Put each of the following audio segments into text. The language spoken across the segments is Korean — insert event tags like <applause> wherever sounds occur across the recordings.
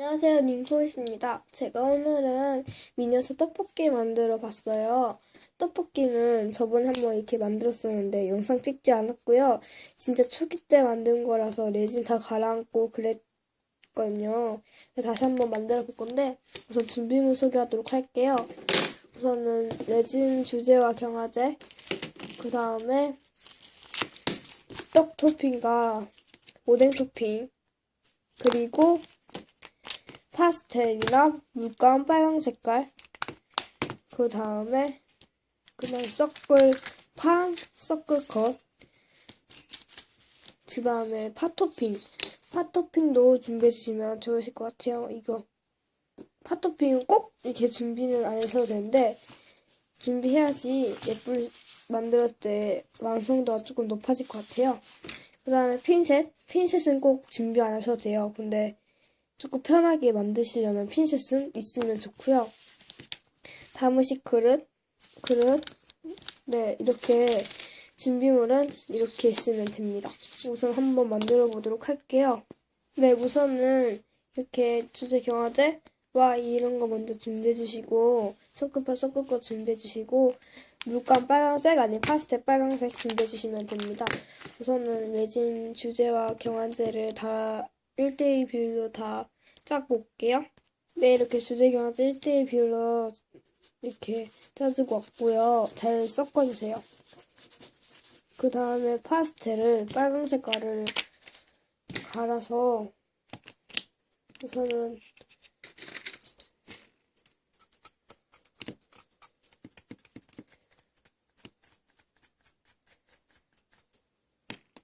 안녕하세요, 닝코입니다. 제가 오늘은 미니어처 떡볶이 만들어 봤어요. 떡볶이는 저번에 한번 이렇게 만들었었는데 영상 찍지 않았고요. 진짜 초기 때 만든 거라서 레진 다 가라앉고 그랬거든요. 다시 한번 만들어 볼 건데 우선 준비물 소개하도록 할게요. 우선은 레진 주제와 경화제, 그 다음에 떡 토핑과 오뎅 토핑, 그리고 파스텔이나 물감 빨강 색깔. 그 다음에 그다음 섞을 판 섞을 컷그 다음에 파토핑. 파토핑도 준비해 주시면 좋으실 것 같아요. 이거. 파토핑은 꼭 이렇게 준비는 안 하셔도 되는데 준비해야지 예쁠 만들 때 완성도가 조금 높아질 것 같아요. 그 다음에 핀셋. 핀셋은 꼭 준비 안 하셔도 돼요. 근데 조금 편하게 만드시려면 핀셋은 있으면 좋고요. 다무식 그릇, 그릇, 네 이렇게 준비물은 이렇게 있으면 됩니다. 우선 한번 만들어 보도록 할게요. 네 우선은 이렇게 주제 경화제 와 이런 거 먼저 준비해 주시고 섞을파 섞을 거 준비해 주시고 물감 빨간색 아니 파스텔 빨간색 준비해 주시면 됩니다. 우선은 레진 주제와 경화제를 다 1대1 비율로 다 짜고 올게요. 네, 이렇게 주제 경화제 1대1 비율로 이렇게 짜주고 왔고요. 잘 섞어주세요. 그 다음에 파스텔을 빨간 색깔을 갈아서 우선은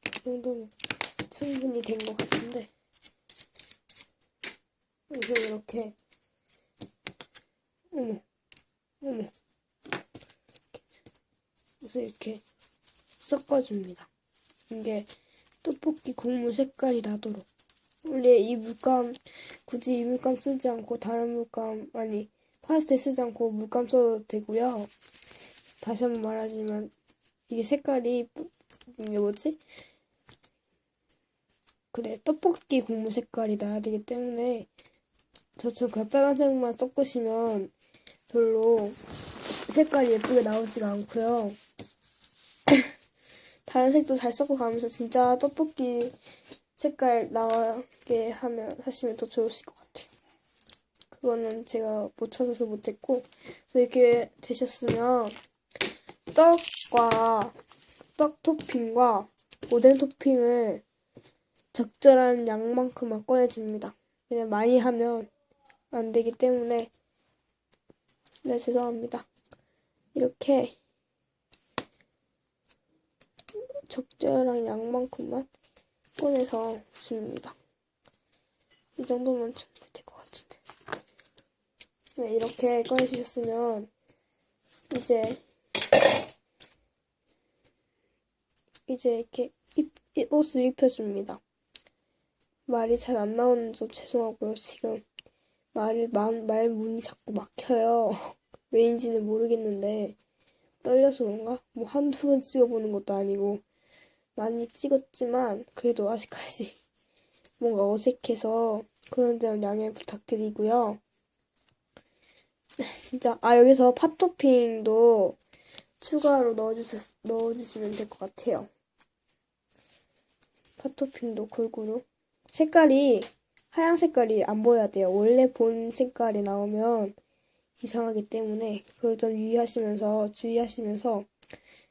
이 정도면 충분히 된 것 같은데 그래서 이렇게 어머 어머 그래서 이렇게 섞어줍니다. 이게 떡볶이 국물 색깔이 나도록 원래 이 물감 굳이 이 물감 쓰지 않고 다른 물감 아니 파스텔 쓰지 않고 물감 써도 되고요. 다시 한번 말하지만 이게 색깔이 뭐지? 그래 떡볶이 국물 색깔이 나야 되기 때문에 저처럼 그 빨간색만 섞으시면 별로 색깔이 예쁘게 나오지가 않고요. <coughs> 다른 색도 잘 섞어가면서 진짜 떡볶이 색깔 나게 하면 하시면 더 좋으실 것 같아요. 그거는 제가 못 찾아서 못했고 그래서 이렇게 되셨으면 떡과 떡 토핑과 오뎅 토핑을 적절한 양만큼만 꺼내줍니다. 그냥 많이 하면 안 되기 때문에 네 죄송합니다. 이렇게 적절한 양만큼만 꺼내서 줍니다. 이 정도면 충분히 될 것 같은데. 네, 이렇게 꺼내주셨으면 이제 이제 이렇게 입, 옷을 입혀줍니다. 말이 잘 안 나오는 점 죄송하고요. 지금 말을 말, 말 문이 자꾸 막혀요. <laughs> 왜인지는 모르겠는데 떨려서 그런가? 뭐 한두 번 찍어보는 것도 아니고 많이 찍었지만 그래도 아직까지 <laughs> 뭔가 어색해서 그런 점 양해 부탁드리고요. <laughs> 진짜 아 여기서 팥토핑도 추가로 넣어주셨, 넣어주시면 될 것 같아요. 팥토핑도 골고루 색깔이 하얀 색깔이 안 보여야 돼요. 원래 본 색깔이 나오면 이상하기 때문에 그걸 좀 유의하시면서 주의하시면서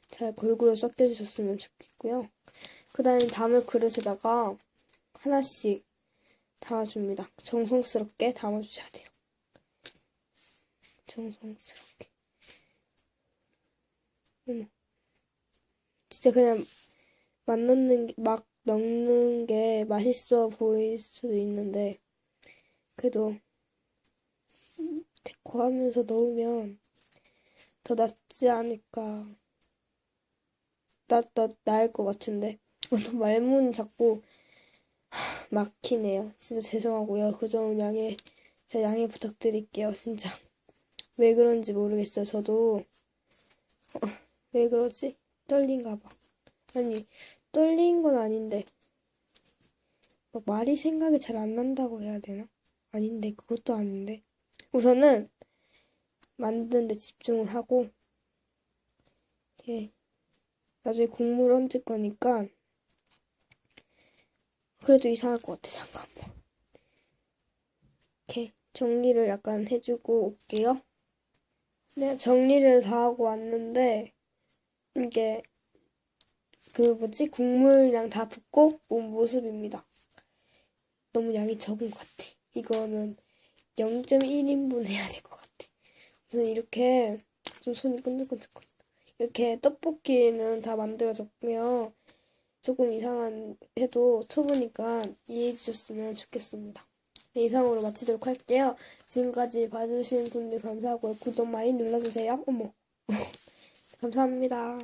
잘 골고루 섞여주셨으면 좋겠고요. 그 다음에 담을 그릇에다가 하나씩 담아줍니다. 정성스럽게 담아주셔야 돼요. 정성스럽게. 음. 진짜 그냥 맛 넣는 게, 막 넣는 게 맛있어 보일 수도 있는데 그래도 데코하면서 넣으면 더 낫지 않을까. 나, 나, 나을 것 같은데. <laughs> 말문 자꾸 막히네요. 진짜 죄송하고요. 그 점 양해 제가 양해 부탁드릴게요 진짜. <laughs> 왜 그런지 모르겠어요 저도. <laughs> 왜 그러지? 떨린가 봐. 아니 떨린 건 아닌데 막 말이 생각이 잘 안 난다고 해야 되나? 아닌데, 그것도 아닌데. 우선은 만드는 데 집중을 하고, 이렇게, 나중에 국물 얹을 거니까, 그래도 이상할 것 같아, 잠깐만. 이렇게 정리를 약간 해주고 올게요. 네, 정리를 다 하고 왔는데, 이게, 그 뭐지? 국물량 다 붓고 온 모습입니다. 너무 양이 적은 것 같아. 이거는 0.1인분 해야 될 것 같아. 저는 이렇게 좀 손이 끈적끈적거려. 이렇게 떡볶이는 다 만들어졌고요. 조금 이상한 해도 초보니까 이해해 주셨으면 좋겠습니다. 네, 이상으로 마치도록 할게요. 지금까지 봐주신 분들 감사하고요. 구독 많이 눌러주세요. 어머. <laughs> 감사합니다.